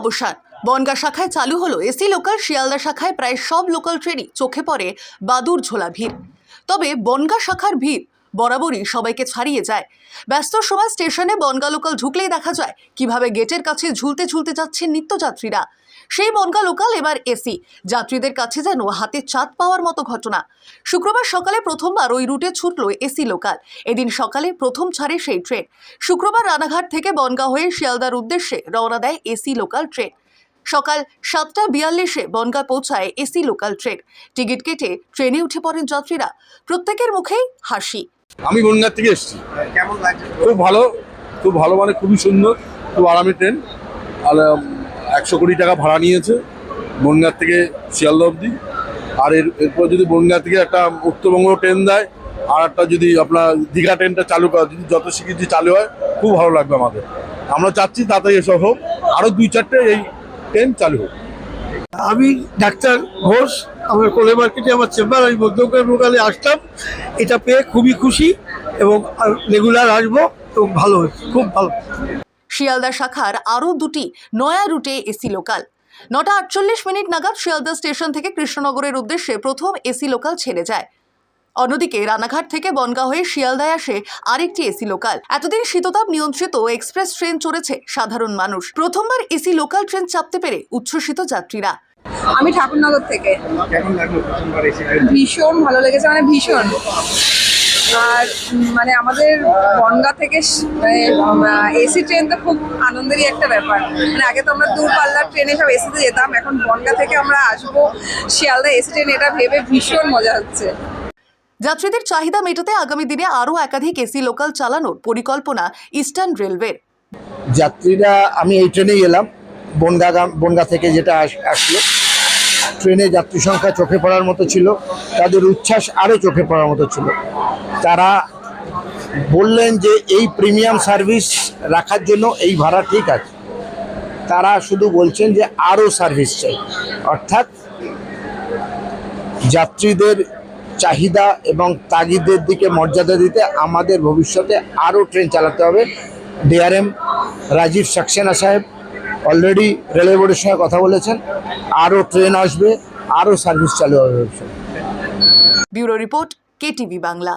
অবসান। বনগা শাখায় চালু হলো এসি লোকাল, শিয়ালদা শাখায় প্রায় সব লোকাল ট্রেনই চোখে পড়ে বাদুর ঝোলা ভিড়। তবে বনগা শাখার ভিড় বরাবরই সবাইকে ছাড়িয়ে যায়। ব্যস্ত সময় স্টেশনে বনগা লোকাল ঢুকলেই দেখা যায় কীভাবে গেটের কাছে ঝুলতে ঝুলতে যাচ্ছেন নিত্যযাত্রীরা। সেই বনগা লোকাল এবার এসি, যাত্রীদের কাছে যেন হাতে চাঁদ পাওয়ার মতো ঘটনা। শুক্রবার সকালে প্রথমবার ওই রুটে ছুটল এসি লোকাল, এদিন সকালে প্রথম ছাড়ে সেই ট্রেন। শুক্রবার রানাঘাট থেকে বনগা হয়ে শিয়ালদার উদ্দেশ্যে রওনা দেয় এসি লোকাল ট্রেন। সকাল সাতটা বিয়াল্লিশে বনগা পৌঁছায় এসি লোকাল ট্রেন। টিকিট কেটে ট্রেনে উঠে পড়েন যাত্রীরা। প্রত্যেকের মুখেই হাসি। আমি বনগাঁ থেকে এসেছি। কেমন লাগছে? খুব ভালো খুব ভালো মানে খুবই সুন্দর খুব আরামি ট্রেন। আর একশো কোটি টাকা ভাড়া নিয়েছে বনগাঁ থেকে শিয়ালদা অবধি। আর এর এরপর যদি বনগাঁ থেকে একটা উত্তরবঙ্গ ট্রেন দেয় আর একটা যদি আপনার দীঘা ট্রেনটা চালু করা যদি যত শিগগির যদি চালু হয় খুব ভালো লাগবে আমাদের। আমরা চাচ্ছি তাড়াতাড়ি এসব হোক আরও দুই চারটে এই ট্রেন চালু হোক। আমি ডাক্তার ঘোষ, আমার কোলে মার্কেটে আমার চেম্বার, আমি মধ্যগ্রাম লোকালে আসলাম। এটা পেয়ে খুবই খুশি এবং রেগুলার আসব এবং ভালো খুব ভালো। শিয়ালদা শাখার আরও দুটি নয়া রুটে এসি লোকাল। নটা আটচল্লিশ মিনিট নাগাদ শিয়ালদা স্টেশন থেকে কৃষ্ণনগরের উদ্দেশ্যে প্রথম এসি লোকাল ছেড়ে যায়। অন্যদিকে রানাঘাট থেকে বনগাঁ হয়ে শিয়ালদায় আসে আরেকটি এসি লোকাল। এতদিন শীততাপ নিয়ন্ত্রিত এক্সপ্রেস ট্রেন চড়েছে সাধারণ মানুষ। প্রথমবার এসি লোকাল ট্রেন চাপতে পেরে উচ্ছ্বসিত যাত্রীরা। আমি ঠাকুরনগর থেকে। ভীষণ ভালো লেগেছে মানে ভীষণ। আর মানে আমাদের বনগা থেকে মানে এসি ট্রেন তো খুব আনন্দেরই একটা ব্যাপার। মানে আগে তো আমরা দূরপাল্লার ট্রেনে সব এসিতে যেতাম, এখন বনগা থেকে আমরা আসব শিয়ালদা এসি ট্রেন, এটা ভেবে ভীষণ মজা হচ্ছে। যাত্রীদের চাহিদা মেটাতে আগামী দিনে আরও একাধিক এসি লোকাল চালানোর পরিকল্পনা ইস্টার্ন রেলওয়ের। যাত্রীরা, আমি এই ট্রেনেই এলাম। বনগা বনগা থেকে যেটা আসলো। ট্রেনে যাত্রী সংখ্যা চোখে পড়ার মতো ছিল। তাদের উচ্ছ্বাস আরও চোখে পড়ার মতো ছিল। তারা বললেন যে, এই প্রিমিয়াম সার্ভিস রাখার জন্য এই ভাড়া ঠিক আছে। তারা শুধু বলছেন যে, আরও সার্ভিস চাই। অর্থাৎ যাত্রীদের চাহিদা এবং তাগিদের দিকে মর্যাদা দিতে আমাদের ভবিষ্যতে আরও ট্রেন চালাতে হবে। ডিআরএম রাজীব সাক্সেনা সাহেব অলরেডি রেলওয়ে বোর্ডের সঙ্গে কথা বলেছেন, আরও ট্রেন আসবে, আরও সার্ভিস চালু হবে ব্যুরো রিপোর্ট, কেটিভি বাংলা।